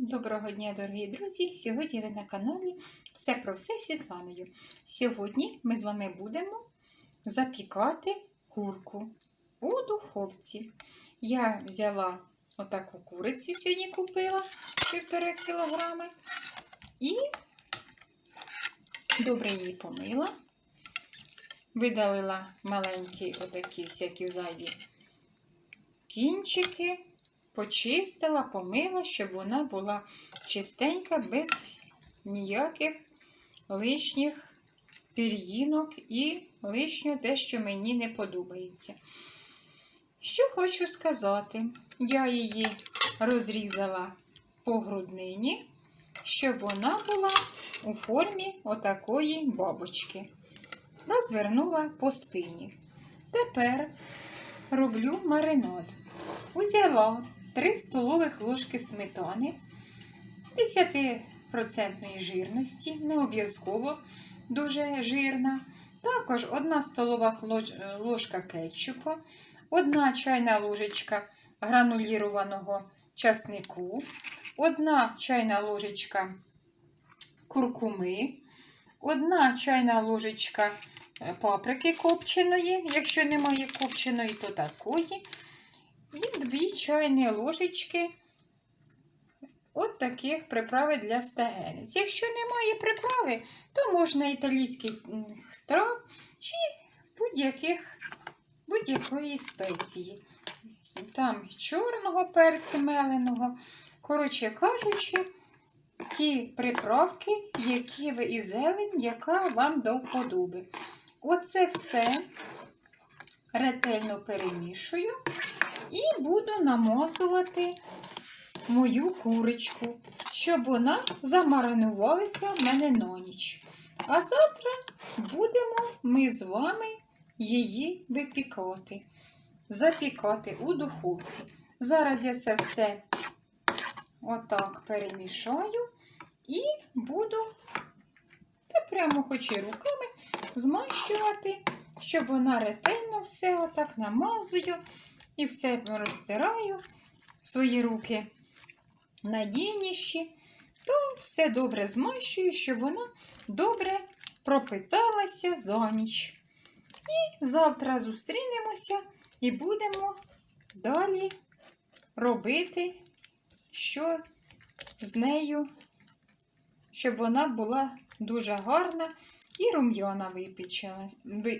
Доброго дня, дорогі друзі! Сьогодні ви на каналі Все про все з Світланою. Сьогодні ми з вами будемо запікати курку у духовці. Я взяла отаку курицю, сьогодні купила півтора кілограми і добре її помила. Видалила маленькі отакі всякі зайві кінчики почистила, помила, щоб вона була чистенька, без ніяких лишніх пір'їнок і лишнього те, що мені не подобається. Що хочу сказати, я її розрізала по груднині, щоб вона була у формі отакої бабочки. Розвернула по спині. Тепер роблю маринад. Узяла 3 столових ложки сметани 10% жирності, не обов'язково дуже жирна. Також 1 столова ложка кетчупу, 1 чайна ложечка гранулірованого часнику, 1 чайна ложечка куркуми, 1 чайна ложечка е, паприки копченої, якщо немає копченої, то такої. І 2 чайні ложечки от таких приправи для стегенець. Якщо немає приправи, то можна італійський трав чи будь-яких будь-якої спеції. Там чорного перцю меленого. Коротше кажучи, ті приправки, які ви і зелень, яка вам до вподоби. Оце все ретельно перемішую і буду намазувати мою курочку, щоб вона замаринувалася в мене на ніч. А завтра будемо ми з вами її випікати, запікати у духовці. Зараз я це все отак перемішаю і буду та прямо хоч і руками змащувати, щоб вона ретельно все отак намазую і все розтираю свої руки надійніші, то все добре змащую, щоб вона добре пропиталася за ніч. І завтра зустрінемося і будемо далі робити, що з нею, щоб вона була дуже гарна і рум'яна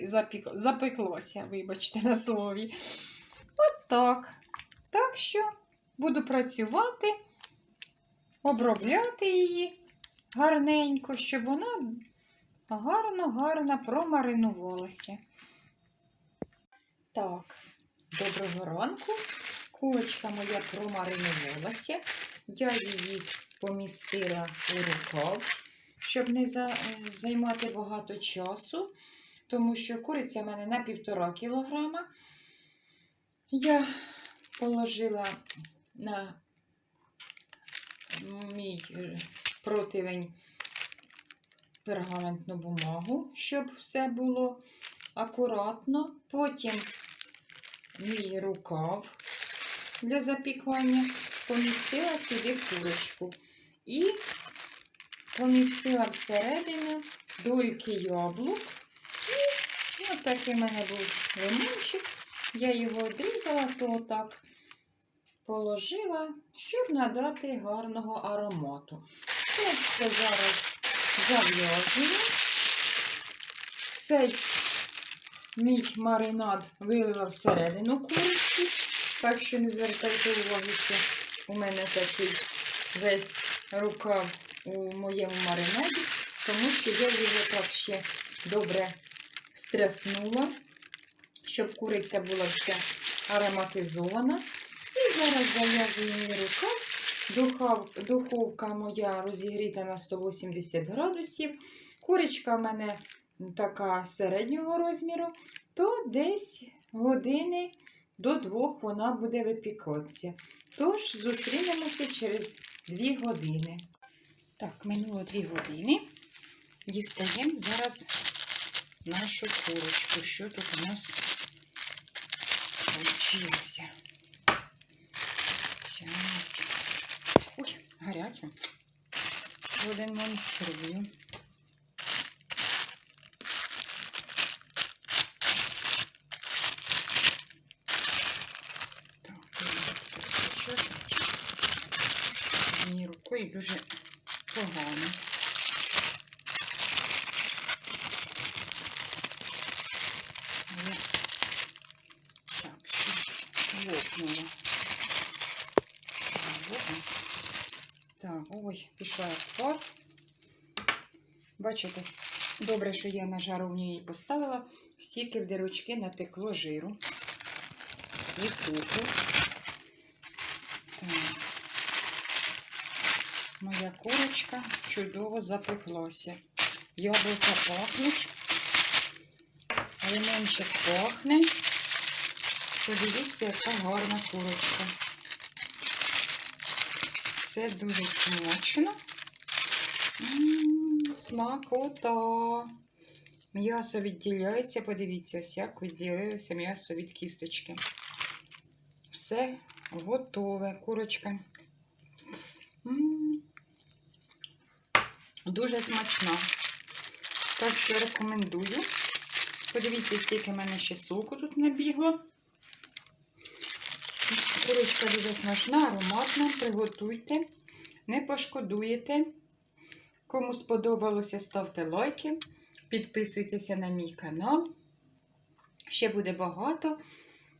запік, запеклося, вибачте на слові. От так. Так що буду працювати, обробляти її гарненько, щоб вона гарно-гарно промаринувалася. Так, доброго ранку. Курочка моя промаринувалася. Я її помістила у рукав, щоб не е, займати багато часу, тому що куриця в мене на півтора кілограма. Я положила на мій е, противень пергаментну бумагу, щоб все було акуратно. Потім мій рукав для запікання помістила сюди курочку і помістила всередину дольки яблук. І ось такий в мене був лимончик. Я його одрізала, то отак положила, щоб надати гарного аромату. Все зараз зав'язую. Цей мій маринад вилила всередину курочки, так що не звертайте увагу, що у мене такий весь рукав у моєму маринаді, тому що я його так ще добре стряснула щоб куриця була вся ароматизована. І зараз зав'язую мій рукав. Духовка моя розігріта на 180 градусів. Курочка в мене така середнього розміру, то десь години до двох вона буде випікатися. Тож зустрінемося через 2 години. Так, минуло 2 години. Дістаємо зараз нашу курочку. Що тут у нас получилося? Щас. Ой, гаряче. Один момент спробую. Так, Мені рукою дуже погано. Але так, що лопнуло. Так, ой, пішла як пар. Бачите, добре, що я на жаровню її поставила, стільки в дирочки натекло жиру і суху. Так. Моя курочка чудово запеклася. Яблука пахнуть, лимончик пахне. Подивіться, яка гарна курочка. Все дуже смачно. М, Смакота. М'ясо відділяється, подивіться, як відділилося м'ясо від кісточки. Все готове. Курочка. М, Дуже смачна. Так що рекомендую. Подивіться, скільки в мене ще соку тут набігло. Курочка дуже смачна, ароматна. Приготуйте, не пошкодуєте. Кому сподобалося, ставте лайки, підписуйтеся на мій канал. Ще буде багато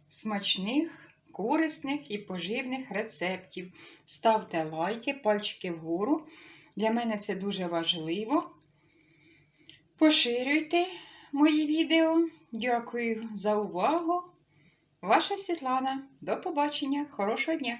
смачних, корисних і поживних рецептів. Ставте лайки, пальчики вгору. Для мене це дуже важливо. Поширюйте мої відео. Дякую за увагу. Ваша Світлана. До побачення. Хорошого дня!